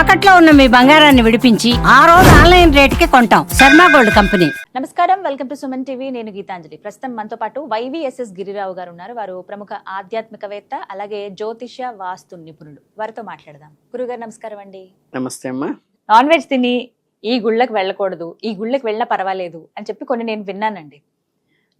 తాకట్లో ఉన్న మీ బంగారాన్ని విడిపించి ఆ రోజు ఆన్లైన్ రేటుకి కొంటాం. Sharma gold company. నమస్కారం. Welcome to Suman TV. నేను గీతాంజలి. ప్రస్తుతం మనతో పాటు వైవిఎస్ఎస్ గిరిరావు గారు ఉన్నారు. వారు ప్రముఖ ఆధ్యాత్మికవేత్త అలాగే జ్యోతిష వాస్తు నిపుణుడు వారితో మాట్లాడదాం. గురుగారు నమస్కారం అండి. నమస్తే అమ్మా. నాన్ వెజ్ తిని ఈ గుళ్ళకి వెళ్ళకూడదు ఈ గుళ్ళకి వెళ్ళినా పర్వాలేదు అని చెప్పి కొన్ని నేను విన్నానండి.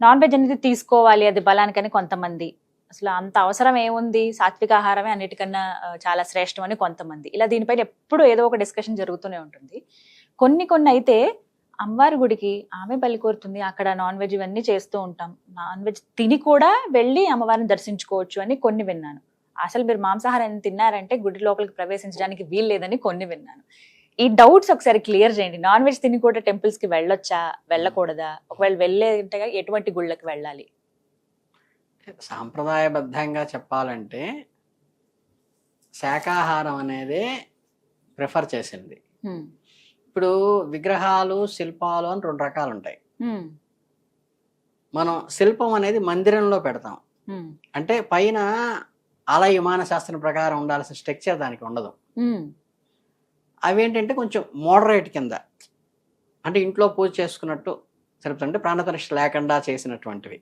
నాన్ వెజ్ అనేది తీసుకోవాలి అది బలానికని కొంతమంది. అసలు అంత అవసరం ఏముంది? సాత్విక ఆహారమే అన్నిటికన్నా చాలా శ్రేష్టం అని కొంతమంది. ఇలా దీనిపైన ఎప్పుడు ఏదో ఒక డిస్కషన్ జరుగుతూనే ఉంటుంది. కొన్ని కొన్ని అయితే అమ్మవారి గుడికి ఆమె బలి కోరుతుంది అక్కడ నాన్ వెజ్ ఇవన్నీ చేస్తూ ఉంటాం. నాన్ వెజ్ తిని కూడా వెళ్ళి అమ్మవారిని దర్శించుకోవచ్చు అని కొన్ని విన్నాను. అసలు మీరు మాంసాహారం తిన్నారంటే గుడి లోపలికి ప్రవేశించడానికి వీలు లేదని కొన్ని విన్నాను. ఈ డౌట్స్ ఒకసారి క్లియర్ చేయండి. నాన్ వెజ్ తిని కూడా టెంపుల్స్కి వెళ్ళొచ్చా? వెళ్ళకూడదా? ఒకవేళ వెళ్ళే ఎటువంటి గుళ్ళకి వెళ్ళాలి? సాంప్రదాయబద్ధంగా చెప్పాలంటే శాకాహారం అనేది ప్రిఫర్ చేసింది. ఇప్పుడు విగ్రహాలు శిల్పాలు అని రెండు రకాలు ఉంటాయి. మనం శిల్పం అనేది మందిరంలో పెడతాం. అంటే పైన ఆలయ విమాన శాస్త్రం ప్రకారం ఉండాల్సిన స్ట్రక్చర్ దానికి ఉండదు. అవేంటంటే కొంచెం మోడరేట్ కింద అంటే ఇంట్లో పూజ చేసుకున్నట్టు అంటే ప్రాణప్రతిష్ఠ లేకుండా చేసినటువంటివి.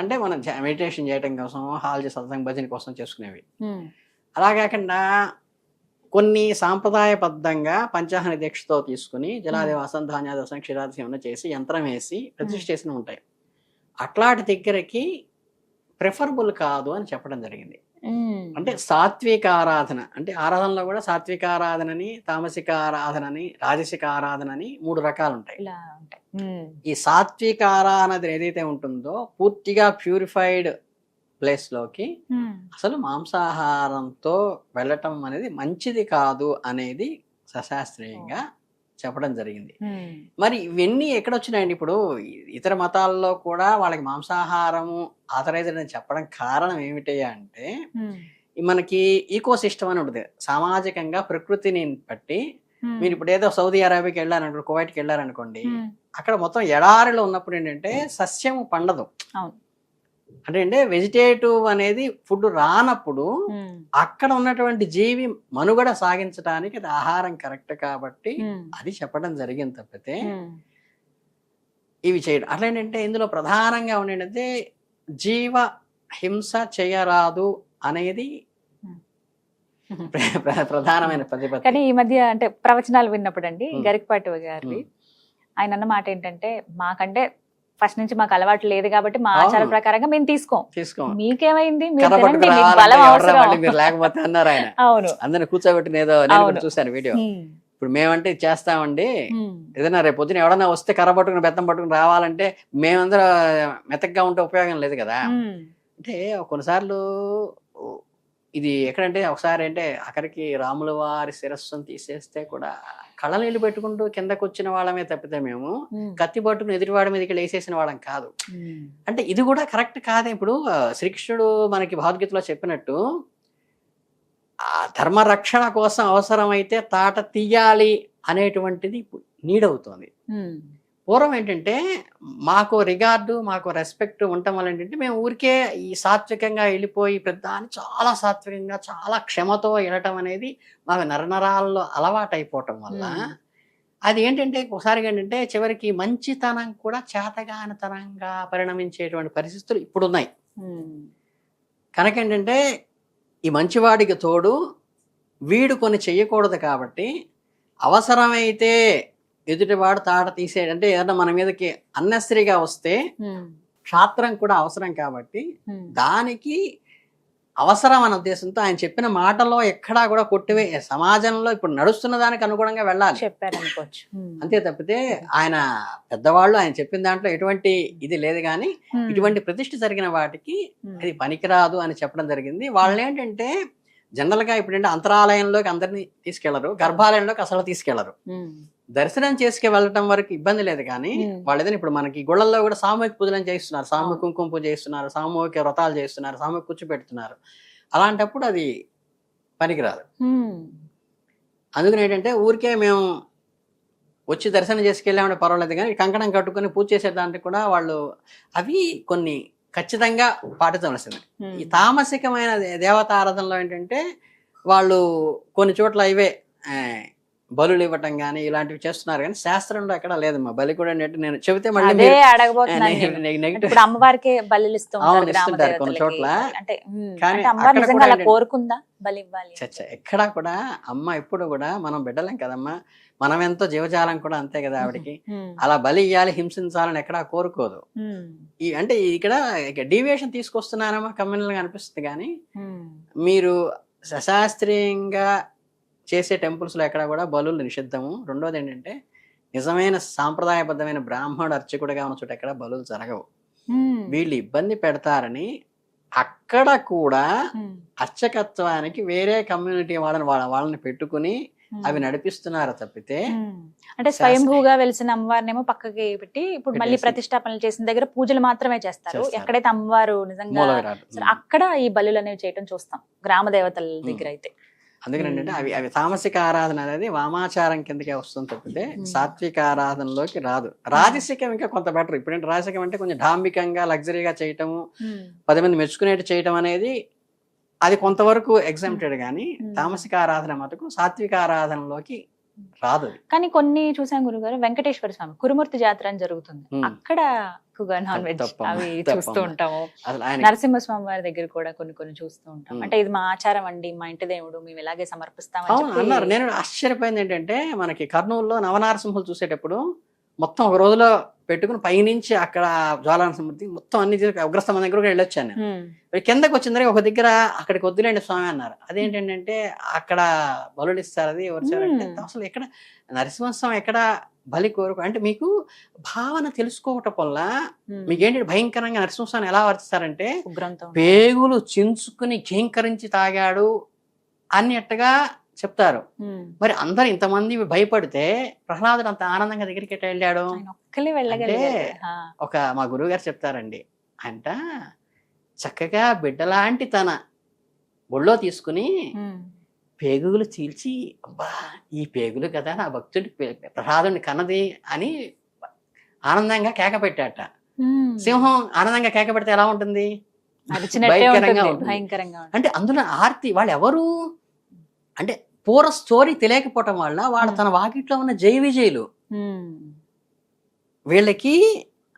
అంటే మనం మెడిటేషన్ చేయడం కోసం హాల్ చేసి సత్సంగ భజన కోసం చేసుకునేవి. అలా కాకుండా కొన్ని సాంప్రదాయబద్ధంగా పంచాహన దీక్షతో తీసుకుని జలాదివాసం ధాన్యాదివాసం క్షీరాదిశం చేసి యంత్రం వేసి ప్రతిష్ఠ చేసిన ఉంటాయి. అట్లాంటి దగ్గరకి ప్రిఫరబుల్ కాదు అని చెప్పడం జరిగింది. అంటే సాత్విక ఆరాధన అంటే ఆరాధనలో కూడా సాత్విక ఆరాధనని తామసిక ఆరాధనని రాజసిక ఆరాధనని మూడు రకాలు ఉంటాయి ఉంటాయి హ్మ్. ఈ సాత్విక ఆరాధన ఏదైతే ఉంటుందో పూర్తిగా ప్యూరిఫైడ్ ప్లేస్లోకి హ్మ్. అసలు మాంసాహారంతో వెళ్ళటం అనేది మంచిది కాదు అనేది సశాస్త్రీయంగా చెప్పడం జరిగింది హ్మ్. మరి ఇవన్నీ ఎక్కడ వచ్చినాయండి ఇప్పుడు ఇతర మతాల్లో కూడా వాళ్ళకి మాంసాహారము ఆథరైజ్డ్ అని చెప్పడం కారణం ఏమిటి అంటే మనకి ఈకో సిస్టమ్ అని ఉంటుంది సామాజికంగా ప్రకృతిని బట్టి. మీరు ఇప్పుడు ఏదో సౌదీ అరేబియాకి వెళ్ళారనుకో కువైట్కి వెళ్ళారనుకోండి. అక్కడ మొత్తం ఎడారిలో ఉన్నప్పుడు ఏంటంటే సస్యము పండదు. అంటే అంటే వెజిటేటివ్ అనేది ఫుడ్ రానప్పుడు. అక్కడ ఉన్నటువంటి జీవి మనుగడ సాగించడానికి అది ఆహారం కరెక్ట్ కాబట్టి. అది చెప్పడం జరిగింది తప్పితే. ఇవి చేయడం అట్లా ఏంటంటే ఇందులో ప్రధానంగా ఉండేది జీవ హింస చేయరాదు అనేది ప్రధానమైన ప్రతిపత్తి కానీ ఈ మధ్య అంటే ప్రవచనాలు విన్నప్పుడు అండి. గరికపాటి గారి. ఆయన అన్న మాట ఏంటంటే మాకంటే ఫస్ట్ నుంచి మాకు అలవాటు లేదు కాబట్టి మా. ఆచార ప్రకారంగా మేము తీసుకోం తీసుకో మీకేమైంది లేకపోతే అన్నారు ఆయన అవును అందరిని కూర్చోబెట్టిన ఏదో. చూశాను వీడియో. ఇప్పుడు మేమంటే ఇది చేస్తామండి. ఏదైనా రేపు పొద్దున ఎవడన్నా వస్తే కర్ర పట్టుకుని బెత్తం పట్టుకుని రావాలంటే మేమందరూ మెత్తగా ఉంటే ఉపయోగం లేదు కదా. అంటే కొన్నిసార్లు ఇది ఎక్కడంటే ఒకసారి అంటే అక్కడికి రాముల వారి శిరస్సును తీసేస్తే కూడా కళ్ళ నీళ్ళు పెట్టుకుంటూ కిందకు వచ్చిన వాళ్ళమే తప్పితే మేము. కత్తి పట్టుకుని ఎదుటివాడి మీదకి లేసేసిన వాళ్ళం కాదు. అంటే ఇది కూడా కరెక్ట్ కాదే ఇప్పుడు శ్రీకృష్ణుడు మనకి భగవద్గీతలో చెప్పినట్టు ఆ ధర్మ రక్షణ కోసం అవసరమైతే తాట తీయాలి అనేటువంటిది ఇప్పుడు నీడవుతోంది. పూర్వం ఏంటంటే మాకు రిగార్డు మాకు రెస్పెక్ట్ ఉండటం వల్ల ఏంటంటే మేము ఊరికే ఈ సాత్వికంగా వెళ్ళిపోయి ప్రధాని చాలా సాత్వికంగా చాలా క్షమతో వెళ్ళటం అనేది మాకు నరనరాల్లో అలవాటు అయిపోవటం వల్ల. అది ఏంటంటే ఒకసారి ఏంటంటే చివరికి మంచితనం కూడా చేతగానితనంగా పరిణమించేటువంటి పరిస్థితులు ఇప్పుడు ఉన్నాయి. కనుక ఏంటంటే ఈ మంచివాడికి తోడు వీడు కొన్ని చెయ్యకూడదు కాబట్టి అవసరమైతే ఎదుటివాడు తాట తీసేయడం అంటే ఏదన్నా మన మీదకి అన్నెసరిగా వస్తే. క్షాత్రం కూడా అవసరం కాబట్టి. దానికి అవసరం అన్న ఉద్దేశంతో ఆయన చెప్పిన మాటలో ఎక్కడా కూడా కొట్టివే సమాజంలో ఇప్పుడు నడుస్తున్న దానికి అనుగుణంగా వెళ్ళాలి చెప్పారనుకోవచ్చు మ్మ్. అంతే తప్పితే ఆయన పెద్దవాళ్ళు ఆయన చెప్పిన దాంట్లో ఎటువంటి ఇది లేదు కానీ. ఇటువంటి ప్రతిష్ఠ జరిగిన వాటికి. అది పనికిరాదు అని చెప్పడం జరిగింది వాళ్ళు ఏంటంటే జనరల్గా ఇప్పుడు అంతరాలయంలోకి అందరినీ తీసుకెళ్ళరు గర్భాలయంలోకి అసలు తీసుకెళ్ళరు. దర్శనం చేసుకు వెళ్ళటం వరకు ఇబ్బంది లేదు కానీ మ్మ్. వాళ్ళు ఏదైనా ఇప్పుడు మనకి గుళ్ళల్లో కూడా సామూహిక పూజలను చేస్తున్నారు సామూహిక కుంకుమ పూజ చేస్తున్నారు సామూహిక వ్రతాలు చేస్తున్నారు సామూహిక కూర్చోబెడుతున్నారు అలాంటప్పుడు అది పనికిరాదు. మ్మ్. అందుకని ఏంటంటే ఊరికే మేము వచ్చి దర్శనం చేసుకెళ్ళామంటే పర్వాలేదు కానీ కంకణం కట్టుకొని పూజ చేసే దాంట్లో కూడా వాళ్ళు అవి కొన్ని ఖచ్చితంగా పాటించవలసింది. ఈ తామసికమైన దే- దేవతారాధనలో ఏంటంటే వాళ్ళు కొన్ని చోట్ల ఇవే బలులు ఇవ్వటం కానీ ఇలాంటివి చేస్తున్నారు కానీ శాస్త్రంలో ఎక్కడ లేదమ్మా బలి కూడా అంటే నేను చెబితే మళ్ళీ అడగబోతున్నాను అమ్మవారికి ఇస్తుంటారు కొన్ని. చోట్ల. కానీ కోరుకుందా బలి ఇవ్వాలి ఎక్కడా కూడా అమ్మ ఎప్పుడు కూడా మనం బిడ్డలేం కదమ్మా. మనం ఎంతో జీవజాలం కూడా అంతే కదా ఆవిడకి. అలా బలి ఇవ్వాలి హింసించాలని ఎక్కడా కోరుకోదు. ఈ అంటే ఇక్కడ డీవియేషన్ తీసుకొస్తున్నానమ్మా కమ్యూనల్గా అనిపిస్తుంది కానీ మీరు సశాస్త్రీయంగా చేసే temples లో ఎక్కడ కూడా బలులు నిషిద్ధము రెండోది ఏంటంటే నిజమైన సాంప్రదాయబద్ధమైన బ్రాహ్మణుడు అర్చకుడిగా ఉన్న చోట ఎక్కడ బలులు జరగవు వీళ్ళు ఇబ్బంది పెడతారని అక్కడ కూడా అర్చకత్వానికి వేరే కమ్యూనిటీ వాళ్ళని వాళ్ళ వాళ్ళని పెట్టుకుని. అవి నడిపిస్తున్నారు తప్పితే. అంటే స్వయంభూగా వెలిసిన అమ్మవారినేమో పక్కకి పెట్టి ఇప్పుడు మళ్ళీ. ప్రతిష్టాపనలు చేసిన దగ్గర పూజలు మాత్రమే చేస్తారు. ఎక్కడైతే అమ్మవారు నిజంగా అక్కడ ఈ బలులు అనేవి చేయటం చూస్తాం గ్రామ దేవతల దగ్గర అయితే అందుకని ఏంటంటే. అవి అవి తామసిక ఆరాధన అనేది వామాచారం కిందకే వస్తుంది తప్పితే. సాత్విక ఆరాధనలోకి రాదు రాజసికం ఇంకా కొంత బెటర్ ఇప్పుడేంటి రాజసికం అంటే కొంచెం డాంబికంగా లగ్జరీగా చేయటము పది మంది మెచ్చుకునేట్టు చేయటం అనేది అది కొంతవరకు ఎగ్జామ్టెడ్ కానీ. తామసిక ఆరాధన మటుకు సాత్విక ఆరాధనలోకి రాదు. కానీ కొన్ని చూసాం గురుగారు వెంకటేశ్వర స్వామి కురుమూర్తి జాతర అని జరుగుతుంది. అక్కడ ఎక్కువగా నాన్ వెజ్ అవి. చూస్తూ ఉంటాము నరసింహస్వామి వారి దగ్గర కూడా కొన్ని కొన్ని చూస్తూ ఉంటాం. అంటే ఇది మా ఆచారం అండి మా ఇంటి దేవుడు మేము ఇలాగే చెప్పి అన్నారు నేను ఆశ్చర్యపోయింది ఏంటంటే మనకి కర్నూలులో నవనారసింహులు చూసేటప్పుడు మొత్తం ఒక రోజులో పెట్టుకుని పైనుంచి అక్కడ జ్వాలానసింహూర్తి మొత్తం అన్ని ఉగ్రస్తంభం దగ్గర కూడా వెళ్ళొచ్చాను నేను కిందకి వచ్చిన దగ్గర ఒక దగ్గర అక్కడికి వద్దులేండి స్వామి అన్నారు అదేంటంటే అక్కడ బలులు ఇస్తారు అది. అసలు ఎక్కడ నరసింహస్వామి ఎక్కడ బలి కోరుకు అంటే మీకు భావన తెలుసుకోవటం వల్ల. మీకేంటి భయంకరంగా నరసింహస్వామి ఎలా వర్తిస్తారంటే పేగులు చించుకుని ఘీంకరించి తాగాడు అన్నట్టుగా చెప్తారు. మరి అందరు ఇంతమంది భయపడితే ప్రహ్లాదుడు అంత ఆనందంగా దగ్గరికి ఎట్లా వెళ్ళాడు? ఒక మా గురువు గారు చెప్తారండి. అంట చక్కగా బిడ్డలాంటి తన ఒళ్ళో తీసుకుని పేగులు చీల్చి అబ్బా ఈ పేగులు కదా నా భక్తుడి ప్రహ్లాదుని కన్నది అని ఆనందంగా కేక పెట్టాట. సింహం ఆనందంగా కేక పెడితే ఎలా భయంకరంగా ఉంటుంది. అంటే అందులో ఆర్తి వాళ్ళు ఎవరు అంటే పూర్వ స్టోరీ తెలియకపోవటం వల్ల వాళ్ళు తన వాకిట్లో ఉన్న జై విజయులు వీళ్ళకి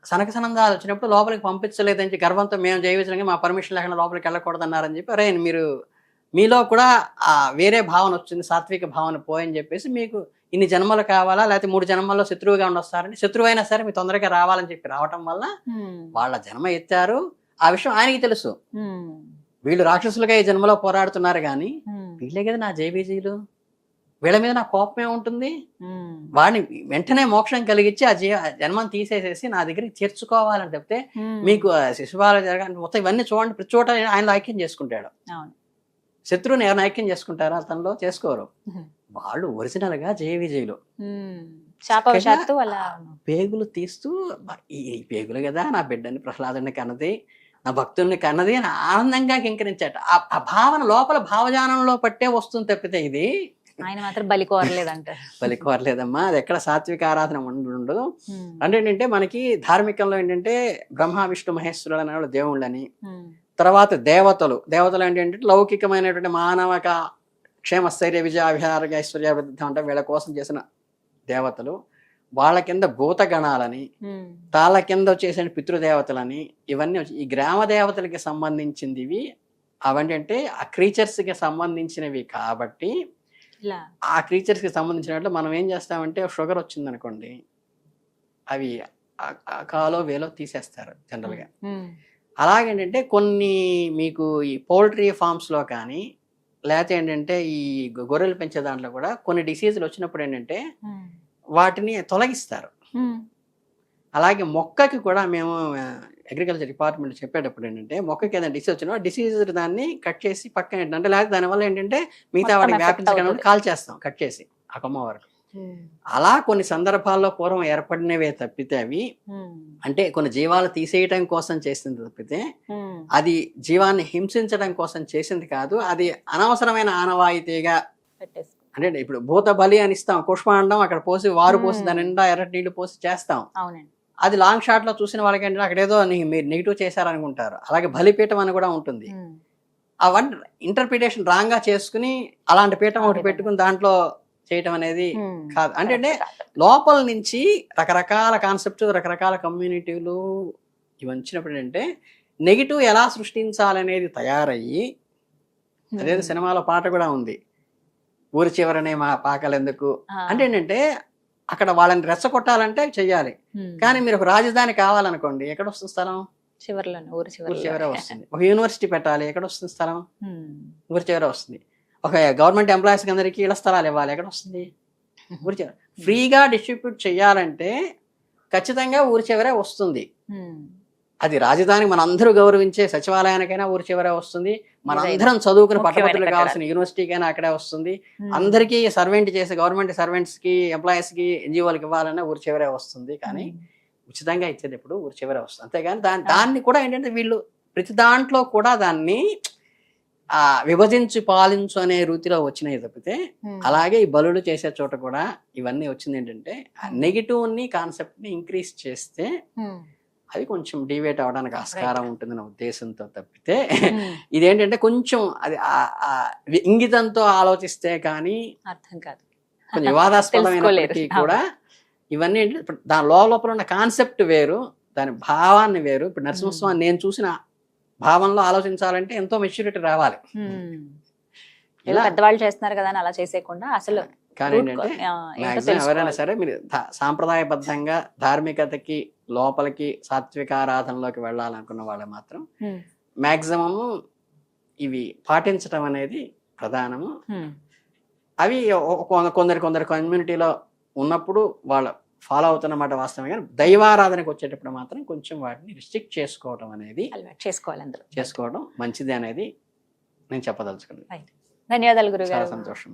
సనక సనందాలు వచ్చినప్పుడు లోపలికి పంపించలేదని చెప్పి గర్వంతో మేము జై విజయంగా మా పర్మిషన్ లేకుండా లోపలికి వెళ్ళకూడదు అన్నారని చెప్పి అరే మీరు మీలో కూడా ఆ వేరే భావన వచ్చింది సాత్విక భావన పోయని చెప్పేసి మీకు ఇన్ని జన్మలు కావాలా లేకపోతే మూడు జన్మల్లో శత్రువుగా ఉండొస్తారని శత్రువు అయినా సరే మీ తొందరగా రావాలని చెప్పి రావటం వల్ల వాళ్ళ జన్మ ఎత్తారు. ఆ విషయం ఆయనకి తెలుసు. వీళ్ళు రాక్షసులుగా ఈ జన్మలో పోరాడుతున్నారు కానీ వీళ్ళే కదా నా జైబీజీలు వీళ్ళ మీద నా కోపమే ఉంటుంది వాడిని వెంటనే మోక్షం కలిగించి ఆ జన్మం తీసేసేసి నా దగ్గరికి చేర్చుకోవాలని చెప్తే. మీకు శిశుపాల జరగాలి. మొత్తం ఇవన్నీ చూడండి. ప్రతి చోట ఆయన ఐక్యం చేసుకుంటాడు. శత్రువుని ఎవరిని ఐక్యం చేసుకుంటారా అతనిలో చేసుకోరు. వాళ్ళు ఒరిజినల్గా జయ విజయులు పేగులు తీస్తూ "అబ్బా, ఈ ఈ పేగులు కదా నా బిడ్డని ప్రహ్లాదుని కన్నది. నా భక్తుల్ని కన్నది అని ఆనందంగా కింకరించాట ఆ- భావన లోపల భావజానంలో పట్టే వస్తుంది తప్పితే ఇది ఆయన మాత్రం బలి కోరలేదంటారు బలి కోరలేదమ్మా. అది ఎక్కడ సాత్విక ఆరాధన ఉండు ఉమ్, అంటే ఏంటంటే మనకి ధార్మికంలో ఏంటంటే బ్రహ్మ విష్ణు మహేశ్వరులు అనే వాళ్ళు దేవుళ్ళని తర్వాత దేవతలు. దేవతలు ఏంటంటే లౌకికమైనటువంటి మానవక క్షేమస్థైర్య విజయ అభిహారక ఐశ్వర్య వృద్ధి అంటే వీళ్ళ కోసం చేసిన దేవతలు. వాళ్ళ కింద భూతగణాలని తాళ్ళ కింద వచ్చేసిన పితృదేవతలని ఇవన్నీ వచ్చి ఈ గ్రామ దేవతలకి సంబంధించిందివి. అవంటే ఆ క్రీచర్స్కి సంబంధించినవి కాబట్టి ఆ క్రీచర్స్కి సంబంధించినట్లు మనం ఏం చేస్తామంటే షుగర్ వచ్చింది అనుకోండి అవి కాలో వేలో తీసేస్తారు జనరల్గా. అలాగేంటంటే కొన్ని మీకు ఈ పౌల్ట్రీ ఫార్మ్స్లో కానీ లేకపోతే ఏంటంటే ఈ గొర్రెలు పెంచే దాంట్లో కూడా కొన్ని డిసీజులు వచ్చినప్పుడు ఏంటంటే వాటిని తొలగిస్తారు. అలాగే మొక్కకి కూడా మేము అగ్రికల్చర్ డిపార్ట్మెంట్ చెప్పేటప్పుడు ఏంటంటే మొక్కకి ఏదైనా డిసీజ్ వచ్చినా డిసీజ్ దాన్ని కట్ చేసి పక్కన ఏంటంటే లేకపోతే దానివల్ల ఏంటంటే మిగతా వాటికి వ్యాపించకుండా అవుతుంది. కాల్ చేస్తాం కట్ చేసి ఆ కొమ్మ వరకు. అలా కొన్ని సందర్భాల్లో పూర్వం ఏర్పడినవే తప్పితే అవి అంటే కొన్ని జీవాలు తీసేయటం కోసం చేసింది తప్పితే అది జీవాన్ని హింసించడం కోసం చేసింది కాదు అది అనవసరమైన ఆనవాయితీగా అంటే ఇప్పుడు భూత బలి అని ఇస్తాం పుష్పాండం అక్కడ పోసి వారు పోసి. దాని నిండా ఎర్రటి నీళ్ళు పోసి చేస్తాం. అవునండి. అది లాంగ్ షాట్లో చూసిన వాళ్ళకి ఏంటంటే అక్కడ ఏదో మీరు నెగిటివ్ చేశారనుకుంటారు. అలాగే బలిపీఠం అని కూడా ఉంటుంది. అవన్నీ ఇంటర్ప్రిటేషన్ రాంగ్గా చేసుకుని అలాంటి పీఠం ఒకటి అదే పెట్టుకుని దాంట్లో చేయటం అనేది. కాదు. అంటే అంటే. లోపల నుంచి రకరకాల కాన్సెప్ట్ రకరకాల కమ్యూనిటీలు ఇవి వచ్చినప్పుడు ఏంటంటే నెగిటివ్ ఎలా సృష్టించాలనేది తయారయ్యి అదేదో సినిమాలో పాట కూడా ఉంది. ఊరి చివరనే మా పాకలు ఎందుకు ఆ. అంటే ఏంటంటే అక్కడ వాళ్ళని రెచ్చగొట్టాలంటే చెయ్యాలి. Hmm. కానీ మీరు ఒక రాజధాని కావాలనుకోండి ఎక్కడ వస్తుంది స్థలం? చివర్లోనే ఊరు చివరిలో చివరే వస్తుంది. ఒక యూనివర్సిటీ పెట్టాలి ఎక్కడ వస్తుంది స్థలం. ఊరి చివరే వస్తుంది. ఒక గవర్నమెంట్ ఎంప్లాయీస్ అందరికీ ఇళ్ళ స్థలాలు ఇవ్వాలి ఎక్కడ వస్తుంది ఊరి చివర. ఫ్రీగా డిస్ట్రిబ్యూట్ చేయాలంటే ఖచ్చితంగా ఊరి చివరే వస్తుంది. అది రాజధాని మనందరూ గౌరవించే సచివాలయానికైనా ఊరి చివరే వస్తుంది మనందరం చదువుకుని పట్టభద్రులు. కావాల్సిన యూనివర్సిటీకైనా అక్కడే వస్తుంది. అందరికీ సర్వెంట్ చేసే గవర్నమెంట్ సర్వెంట్స్కి ఎంప్లాయీస్కి ఎన్జిఓలకి ఇవ్వాలన్నా ఊరి చివరే వస్తుంది కానీ. ఉచితంగా ఇచ్చేది ఎప్పుడు ఊరి చివరే వస్తుంది అంతేగాని దాని దాన్ని కూడా ఏంటంటే వీళ్ళు ప్రతి దాంట్లో కూడా దాన్ని ఆ విభజించి పాలించు అనే రీతిలో వచ్చినాయి తప్పితే. అలాగే ఈ బలుడు చేసే చోట కూడా ఇవన్నీ వచ్చింది ఏంటంటే నెగిటివ్ని కాన్సెప్ట్ని ఇంక్రీజ్ చేస్తే. అది కొంచెం డివేట్ అవడానికి ఆస్కారం ఉంటుంది నా ఉద్దేశంతో తప్పితే Hmm. ఇదేంటంటే కొంచెం అది ఇంగితంతో ఆలోచిస్తే కానీ అర్థం కాదు కొంచెం వివాదాస్పదమైనప్పటికీ తెలుసుకోలేరు. కూడా ఇవన్నీ ఏంటి ఇప్పుడు దాని లోపల ఉన్న కాన్సెప్ట్ వేరు దాని భావాన్ని వేరు ఇప్పుడు నరసింహస్వామి నేను చూసిన భావంలో ఆలోచించాలంటే ఎంతో మెచ్యూరిటీ రావాలి Hmm. పెద్దవాళ్ళు చేస్తున్నారు కదా అని అలా చేసేయకుండా అసలు కానీ ఏంటంటే ఎవరైనా. సరే మీరు సాంప్రదాయబద్ధంగా ధార్మికతకి లోపలికి సాత్విక ఆరాధనలోకి వెళ్ళాలనుకున్న వాళ్ళు మాత్రం. మాక్సిమం ఇవి పాటించడం అనేది ప్రధానము. అవి కొందరు కొందరు కమ్యూనిటీలో ఉన్నప్పుడు వాళ్ళ ఫాలో అవుతున్నమాట వాస్తవమే కానీ దైవారాధనకు వచ్చేటప్పుడు మాత్రం కొంచెం వాటిని రిస్ట్రిక్ట్ చేసుకోవడం అనేది చేసుకోవాలి అందరూ చేసుకోవడం మంచిది అనేది నేను చెప్పదలుచుకున్నాను ధన్యవాదాలు గురుగారు. సంతోషం